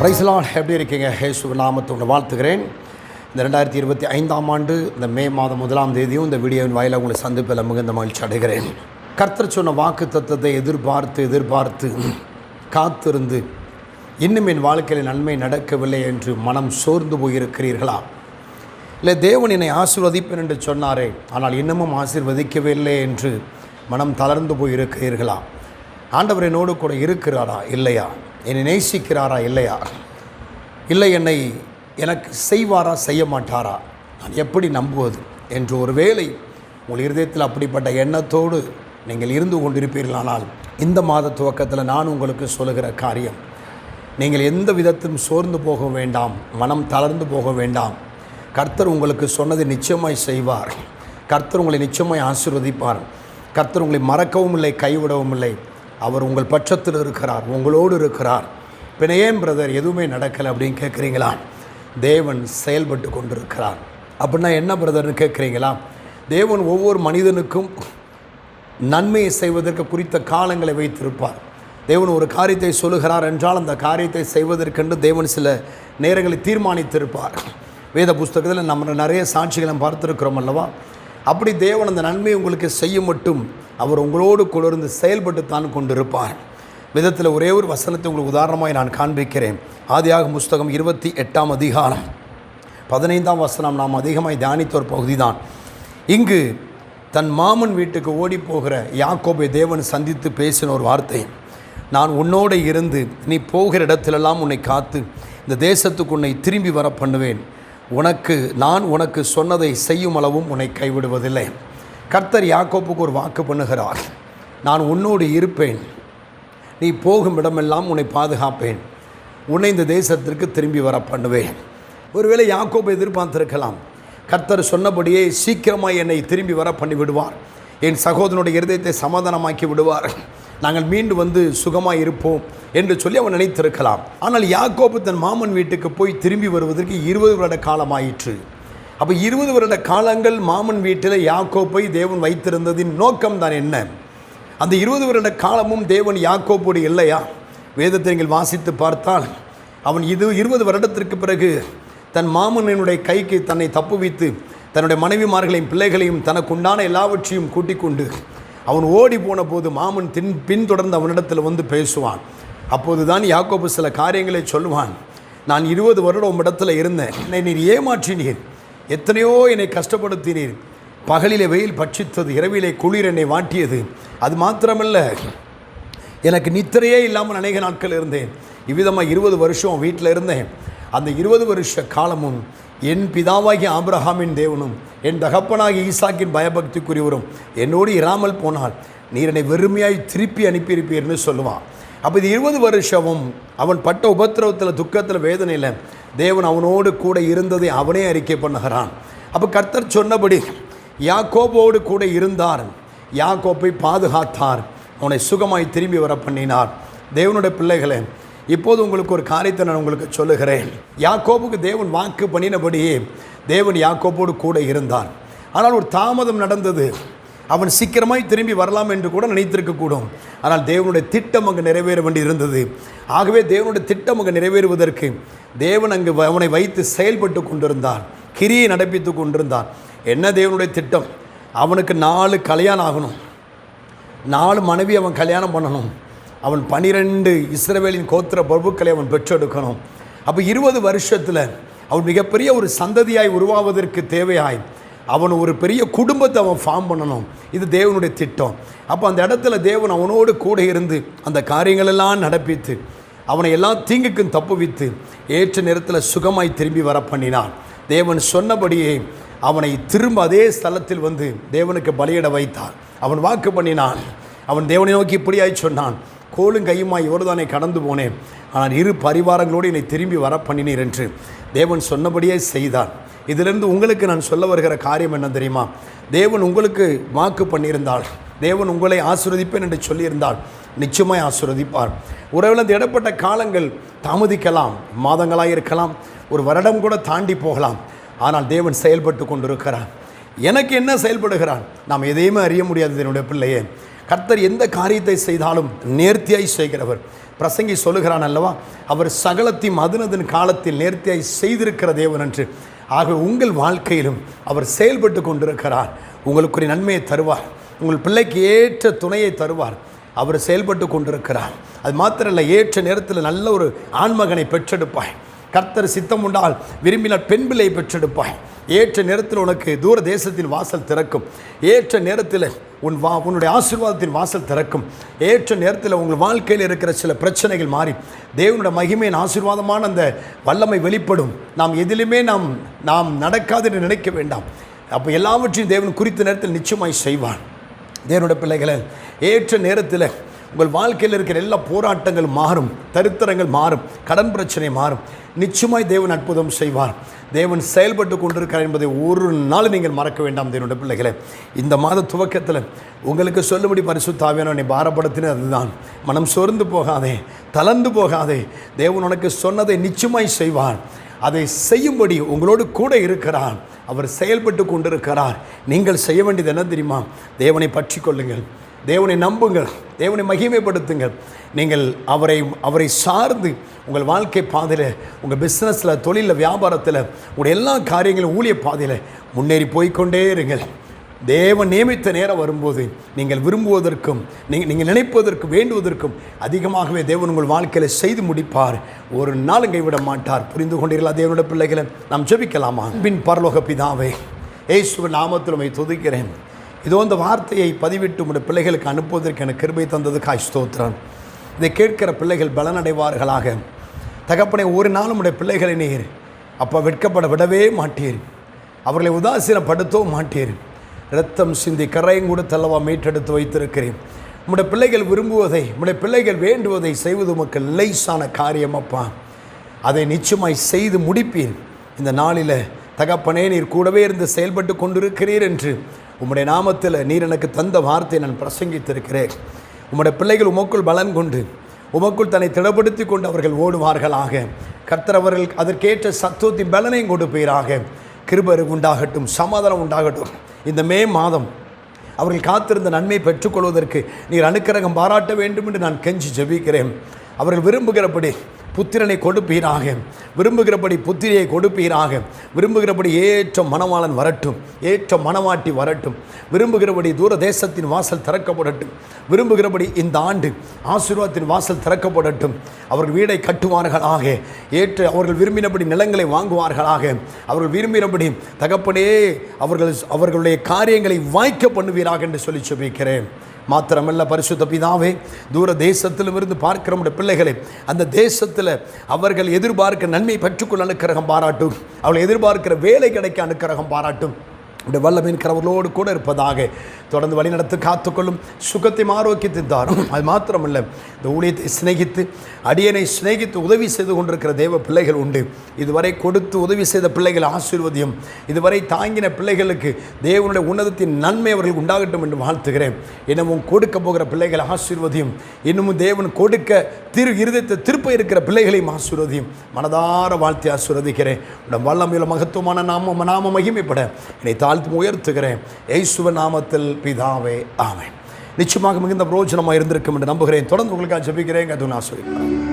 பிரைஸ்லான் எப்படி இருக்கீங்க? ஹேசு நாமத்தை உங்களை வாழ்த்துக்கிறேன் இந்த ரெண்டாயிரத்தி இருபத்தி ஐந்தாம் ஆண்டு இந்த மே மாதம் முதலாம் தேதியும் இந்த வீடியோவின் வாயிலாக உங்களை சந்திப்பில் மிகுந்த மகிழ்ச்சி அடைகிறேன். கர்த்தர் சொன்ன வாக்கு தத்துவத்தை எதிர்பார்த்து எதிர்பார்த்து காத்திருந்து இன்னும் என் வாழ்க்கையில் நன்மை நடக்கவில்லை என்று மனம் சோர்ந்து போயிருக்கிறீர்களா? இல்லை தேவன் என்னை ஆசீர்வதிப்பேன் என்று சொன்னாரே ஆனால் இன்னமும் ஆசீர்வதிக்கவே இல்லை என்று மனம் தளர்ந்து போயிருக்கிறீர்களா? ஆண்டவர் என்னோடு கூட இருக்கிறாரா? இல்லையா? என்னை நேசிக்கிறாரா இல்லையா? இல்லை என்னை எனக்கு செய்வாரா செய்ய மாட்டாரா? நான் எப்படி நம்புவது? என்று ஒரு வேளை உங்கள் இருதயத்தில் அப்படிப்பட்ட எண்ணத்தோடு நீங்கள் இருந்து கொண்டிருப்பீர்களானால் இந்த மாத துவக்கத்தில் நான் உங்களுக்கு சொல்லுகிற காரியம் நீங்கள் எந்த விதத்திலும் சோர்ந்து போக வேண்டாம் மனம் தளர்ந்து போக வேண்டாம். கர்த்தர் உங்களுக்கு சொன்னது நிச்சயமாய் செய்வார். கர்த்தர் உங்களை நிச்சயமாய் ஆசிர்வதிப்பார். கர்த்தர் உங்களை மறக்கவும் இல்லை கைவிடவும் இல்லை. அவர் உங்கள் பட்சத்தில் இருக்கிறார் உங்களோடு இருக்கிறார். பின்ன ஏன் பிரதர் எதுவுமே நடக்கலை அப்படின்னு கேட்குறீங்களா? தேவன் செயல்பட்டு கொண்டிருக்கிறார். அப்படின்னா என்ன பிரதர்னு கேட்குறீங்களா? தேவன் ஒவ்வொரு மனிதனுக்கும் நன்மையை செய்வதற்கு குறித்த காலங்களை வைத்திருப்பார். தேவன் ஒரு காரியத்தை சொல்லுகிறார் என்றால் அந்த காரியத்தை செய்வதற்கென்று தேவன் சில நேரங்களை தீர்மானித்திருப்பார். வேத புஸ்தகத்தில் நம்ம நிறைய சாட்சிகளை பார்த்துருக்கிறோம் அல்லவா? அப்படி தேவன் அந்த நன்மையை உங்களுக்கு செய்யும் மட்டும் அவர் உங்களோடு குளிர்ந்து செயல்பட்டு தான் கொண்டிருப்பார். விதத்தில் ஒரே ஒரு வசனத்தை உங்களுக்கு உதாரணமாக நான் காண்பிக்கிறேன். ஆதியாக புஸ்தகம் இருபத்தி எட்டாம் அதிகாரம். பதினைந்தாம் வசனம் நாம் அதிகமாக தியானித்த ஒரு பகுதி தான் இங்கு தன் மாமன் வீட்டுக்கு ஓடி போகிற யாக்கோபை தேவன் சந்தித்து பேசின ஒரு வார்த்தை. நான் உன்னோடு இருந்து நீ போகிற இடத்திலெல்லாம் உன்னை காத்து இந்த தேசத்துக்கு உன்னை திரும்பி வர பண்ணுவேன். உனக்கு நான் உனக்கு சொன்னதை செய்யும் அளவும் உன்னை கைவிடுவதில்லை. கர்த்தர் யாக்கோப்புக்கு ஒரு வாக்கு பண்ணுகிறார். நான் உன்னோடு இருப்பேன். நீ போகும் இடமெல்லாம் உன்னை பாதுகாப்பேன். உன்னை இந்த தேசத்திற்கு திரும்பி வர பண்ணுவேன். ஒருவேளை யாக்கோப்பை எதிர்பார்த்திருக்கலாம். கர்த்தர் சொன்னபடியே சீக்கிரமாக என்னை திரும்பி வர பண்ணி விடுவார். என் சகோதரனுடைய இருதயத்தை சமாதானமாக்கி விடுவார். நாங்கள் மீண்டு வந்து சுகமாக இருப்போம் என்று சொல்லி அவன் நினைத்திருக்கலாம். ஆனால் யாக்கோபு தன் மாமன் வீட்டுக்கு போய் திரும்பி வருவதற்கு இருபது வருட காலமாயிற்று. அப்போ இருபது வருட காலங்கள் மாமன் வீட்டில் யாக்கோப்பை தேவன் வைத்திருந்ததின் நோக்கம் தான் என்ன? அந்த இருபது வருட காலமும் தேவன் யாக்கோப்போடு இல்லையா? வேதத்தை நீங்கள் வாசித்து பார்த்தால் அவன் இது இருபது வருடத்திற்கு பிறகு தன் மாமனினுடைய கைக்கு தன்னை தப்புவித்து தன்னுடைய மனைவிமார்களையும் பிள்ளைகளையும் தனக்குண்டான எல்லாவற்றையும் கூட்டிக் கொண்டு அவன் ஓடி போன போது மாமன் தின் பின்தொடர்ந்து அவனிடத்தில் வந்து பேசுவான். அப்போது தான் யாக்கோபு சில காரியங்களை சொல்லுவான். நான் இருபது வருடம் உம்மிடத்தில் இருந்தேன். என்னை நீர் ஏமாற்றினீர். எத்தனையோ என்னை கஷ்டப்படுத்தினீர். பகலிலே வெயில் பட்சித்தது இரவிலே குளிர் என்னை வாட்டியது. அது மாத்திரமல்ல எனக்கு நித்திரையே இல்லாமல் அநேக நாட்கள் இருந்தேன். இவ்விதமாக இருபது வருஷம் வீட்டில் இருந்தேன். அந்த இருபது வருஷ காலமும் என் பிதாவாகிய ஆப்ரஹாமின் தேவனும் என் தகப்பனாகிய ஈசாக்கின் பயபக்திக்குரியவரும் என்னோடு இராமல் போனால் நீர் என்னை வெறுமையாய் திருப்பி அனுப்பியிருப்பீர்னு சொல்லுவான். அப்போ இது இருபது வருஷமும் அவன் பட்ட உபத்திரவத்தில் துக்கத்தில் வேதனையில் தேவன் அவனோடு கூட இருந்ததை அவனே அறிக்கை பண்ணுகிறான். அப்போ கர்த்தர் சொன்னபடி யாக்கோபோடு கூட இருந்தார். யாக்கோப்பை பாதுகாத்தார். அவனை சுகமாய் திரும்பி வர பண்ணினார் தேவனுடைய பிள்ளைகளே இப்போது உங்களுக்கு ஒரு காரியத்தை நான் உங்களுக்கு சொல்லுகிறேன். யாக்கோபுக்கு தேவன் வாக்கு பண்ணினபடியே தேவன் யாக்கோப்போடு கூட இருந்தார். ஆனால் ஒரு தாமதம் நடந்தது. அவன் சீக்கிரமாய் திரும்பி வரலாம் என்று கூட நினைத்திருக்கக்கூடும். ஆனால் தேவனுடைய திட்டம் அங்கு நிறைவேற வேண்டி இருந்தது. ஆகவே தேவனுடைய திட்டம் அங்கு நிறைவேறுவதற்கு தேவன் அங்கு அவனை வைத்து செயல்பட்டு கொண்டிருந்தான். கிரியை நடப்பித்து கொண்டிருந்தான். என்ன தேவனுடைய திட்டம்? அவனுக்கு நாலு கல்யாணம் ஆகணும். நாலு மனைவி அவன் கல்யாணம் பண்ணணும். அவன் பனிரெண்டு இஸ்ரவேலின் கோத்திர பிரபுக்களை அவன் பெற்றெடுக்கணும். அப்போ இருபது வருஷத்தில் அவன் மிகப்பெரிய ஒரு சந்ததியாய் உருவாவதற்கு தேவையாய். அவன் ஒரு பெரிய குடும்பத்தை அவன் ஃபார்ம் பண்ணணும். இது தேவனுடைய திட்டம். அப்போ அந்த இடத்துல தேவன் அவனோடு கூட இருந்து அந்த காரியங்களெல்லாம் நடப்பித்து அவனை எல்லாம் தீங்குக்கும் தப்புவித்து ஏற்ற நேரத்தில் சுகமாய் திரும்பி வர பண்ணினான். தேவன் சொன்னபடியே அவனை திரும்ப அதே ஸ்தலத்தில் வந்து தேவனுக்கு பலியிட வைத்தான் அவன் வாக்கு பண்ணினான். அவன் தேவனை நோக்கி இப்படியாய் சொன்னான் கோலும் கையுமாய் இவர்தானே கடந்து போனேன். ஆனால் இரு பரிவாரங்களோடு என்னை திரும்பி வர பண்ணினீர் என்று தேவன் சொன்னபடியே செய்தான். இதிலிருந்து உங்களுக்கு நான் சொல்ல வருகிற காரியம் என்ன தெரியுமா? தேவன் உங்களுக்கு வாக்கு பண்ணியிருந்தால் தேவன் உங்களை ஆசிர்வதிப்பேன் என்று சொல்லியிருந்தால் நிச்சயமாய் ஆசிர்வதிப்பார். உறவில் இடப்பட்ட காலங்கள் தாமதிக்கலாம் மாதங்களாக இருக்கலாம் ஒரு வருடம் கூட தாண்டி போகலாம். ஆனால் தேவன் செயல்பட்டு கொண்டிருக்கிறார். எனக்கு என்ன செயல்படுகிறான் நாம் எதையுமே அறிய முடியாது என்னுடைய பிள்ளையே. கர்த்தர் எந்த காரியத்தை செய்தாலும் நேர்த்தியாய் செய்கிறவர். பிரசங்கி சொல்லுகிறான் அல்லவா? அவர் சகலத்தையும் அதனதன் காலத்தில் நேர்த்தியாய் செய்திருக்கிற தேவன் என்று. ஆக உங்கள் வாழ்க்கையிலும் அவர் செயல்பட்டு கொண்டிருக்கிறார். உங்களுக்குரிய நன்மையை தருவார். உங்கள் பிள்ளைக்கு ஏற்ற துணையை தருவார். அவர் செயல்பட்டு கொண்டிருக்கிறார். அது மாத்திரம் இல்லை ஏற்ற நேரத்தில் நல்ல ஒரு ஆண்மகனை பெற்றெடுப்பாய் கர்த்தர் சித்தம் உண்டால் விரும்பினால் பெண் பிள்ளையை பெற்றெடுப்பாய். ஏற்ற நேரத்தில் உனக்கு தூர தேசத்தின் வாசல் திறக்கும். ஏற்ற நேரத்தில் உன் வா உன்னுடைய ஆசீர்வாதத்தின் வாசல் திறக்கும். ஏற்ற நேரத்தில் உங்கள் வாழ்க்கையில் இருக்கிற சில பிரச்சனைகள் மாறி. தேவனுடைய மகிமையின் ஆசீர்வாதமான அந்த வல்லமை வெளிப்படும். நாம் எதிலுமே நாம் நாம் நடக்காது என்று நினைக்க வேண்டாம். அப்போ எல்லாவற்றையும் தேவன் குறித்த நேரத்தில் நிச்சயமாய் செய்வான் தேவனுடைய பிள்ளைகளை ஏற்ற நேரத்தில் உங்கள் வாழ்க்கையில் இருக்கிற எல்லா போராட்டங்கள் மாறும் தரித்திரங்கள் மாறும் கடன் பிரச்சனை மாறும். நிச்சயமாய் தேவன் அற்புதம் செய்வார். தேவன் செயல்பட்டு கொண்டிருக்கிறார் என்பதை ஒரு நாள் நீங்கள் மறக்க வேண்டாம் தேவனுடைய பிள்ளைகளை. இந்த மாத துவக்கத்தில் உங்களுக்கு சொல்லும்படி பரிசுத்தாவியான உன்னை பாரப்படுத்தினது அதுதான். மனம் சோர்ந்து போகாதே தளர்ந்து போகாதே. தேவன் உனக்கு சொன்னதை நிச்சயமாய் செய்வார். அதை செய்யும்படி உங்களோடு கூட இருக்கிறார். அவர் செயல்பட்டு கொண்டிருக்கிறார். நீங்கள் செய்ய வேண்டியது என்ன தெரியுமா? தேவனை பற்றி கொள்ளுங்கள். தேவனை நம்புங்கள் தேவனை மகிமைப்படுத்துங்கள். நீங்கள் அவரை அவரை சார்ந்து உங்கள் வாழ்க்கை பாதையில் உங்கள் பிஸ்னஸில் தொழிலில் வியாபாரத்தில் உங்கள் எல்லா காரியங்களும் ஊழிய பாதையில் முன்னேறி போய்க்கொண்டே இருங்கள். தேவன் நியமித்த நேரம் வரும்போது நீங்கள் விரும்புவதற்கும் நீங்கள் நீங்கள் நினைப்பதற்கு வேண்டுவதற்கும் அதிகமாகவே தேவன் உங்கள் வாழ்க்கையில் செய்து முடிப்பார். ஒரு நாளும் கைவிட மாட்டார். புரிந்து கொண்டீர்களா தேவனுடைய பிள்ளைகளை? நாம் ஜெபிக்கலாமா? பின் பரலோக பிதாவே ஏசுவ நாமத்தில் துதிக்கிறேன். இதோ இந்த வார்த்தையை பதிவிட்டு உடைய பிள்ளைகளுக்கு அனுப்புவதற்கு எனக்கு கிருபை தந்தது காய் ஸ்தோத்திரம். இதை கேட்கிற பிள்ளைகள் பலனடைவார்களாக. தகப்பனை ஒரு நாள் உடைய பிள்ளைகளை நீர் அப்போ வெட்கப்பட விடவே மாட்டீர். அவர்களை உதாசீனப்படுத்தவும் மாட்டீர். ரத்தம் சிந்தி கரையும் கூட தள்ளவா மீட்டெடுத்து வைத்திருக்கிறேன். உம்முடைய பிள்ளைகள் விரும்புவதை உம்முடைய பிள்ளைகள் வேண்டுவதை செய்வது உமக்கு லேசான காரியம் அப்பா. அதை நிச்சயமாய் செய்து முடிப்பீர். இந்த நாளில் தகப்பனே நீர் கூடவே இருந்து செயல்பட்டு கொண்டிருக்கிறீர் என்று உம்முடைய நாமத்தில் நீர் எனக்கு தந்த வார்த்தையை நான் பிரசங்கித்திருக்கிறேன். உம்முடைய பிள்ளைகள் உமக்குள் பலன் கொண்டு உமக்குள் தன்னை திடப்படுத்தி கொண்டு அவர்கள் ஓடுவார்களாக. கர்த்தர் அவர்கள் அதற்கேற்ற சத்துவத்தின் பலனையும் கொடுப்பீராக. கிருபரு உண்டாகட்டும் சமாதானம் உண்டாகட்டும். இந்த மே மாதம் அவர்கள் காத்திருந்த நன்மை பெற்றுக்கொள்வதற்கு நீர் அனுக்கிரகம் பாராட்ட வேண்டும் என்று நான் கெஞ்சி ஜெபிக்கிறேன். அவர்கள் விரும்புகிறபடி புத்திரனை கொடுப்பீராக விரும்புகிறபடி புத்திரியை கொடுப்பீராக விரும்புகிறபடி ஏற்ற மணவாளன் வரட்டும். ஏற்ற மணவாட்டி வரட்டும். விரும்புகிறபடி தூர தேசத்தின் வாசல் திறக்கப்படட்டும். விரும்புகிறபடி இந்த ஆண்டு ஆசீர்வாதத்தின் வாசல் திறக்கப்படட்டும். அவர்கள் வீடை கட்டுவார்களாக. ஏற்ற அவர்கள் விரும்பினபடி நிலங்களை வாங்குவார்களாக. அவர்கள் விரும்பினபடி தகப்பனே அவர்கள் அவர்களுடைய காரியங்களை வாய்க்க பண்ணுவீராக என்று சொல்லி சொல்லிக்கிறேன் மாத்திரமல்ல பரிசுத்த பிதாவே தூர தேசத்திலும் இருந்து பார்க்கிற நம்முடைய பிள்ளைகளை அந்த தேசத்தில் அவர்கள் எதிர்பார்க்க நன்மை பெற்றுக்கொள்ள அனுக்கிரகம் பாராட்டும். அவளை எதிர்பார்க்கிற வேலை கிடைக்க அனுக்கிரகம் பாராட்டும். இந்த வல்லமின்கிறவர்களோடு கூட இருப்பதாக தொடர்ந்து வழிநடத்து காத்துக்கொள்ளும் சுகத்தையும் ஆரோக்கியத்தை தாரும். அது மாத்திரமல்ல இந்த ஊழியத்தை சிநேகித்து அடியனை சிநேகித்து உதவி செய்து கொண்டிருக்கிற தேவ பிள்ளைகள் உண்டு. இதுவரை கொடுத்து உதவி செய்த பிள்ளைகள் ஆசீர்வதியும் இதுவரை தாங்கின பிள்ளைகளுக்கு தேவனுடைய உன்னதத்தின் நன்மை அவர்களுக்கு உண்டாகட்டும் என்று வாழ்த்துகிறேன். இன்னமும் கொடுக்க போகிற பிள்ளைகள் ஆசீர்வதியும் இன்னமும் தேவன் கொடுக்க திரு இருதயத்தை திருப்ப இருக்கிற பிள்ளைகளையும் ஆசீர்வதியும். மனதார வாழ்த்தி ஆசீர்வதிக்கிறேன். உடன் வல்லமையில் மகத்துவமான நாம நாம மகிமைப்பட. என்னை தாழ்த்து உயர்த்துகிறேன். ஏசுவ நாமத்தில் பிதாவே ஆமென். நிச்சயமாக மிகுந்த பிரோஜனமாக இருந்திருக்கும் என்று நம்புகிறேன். தொடர்ந்து உங்களுக்காக ஜபிக்கிறேன். அது நான் சொல்லிக்கிறேன்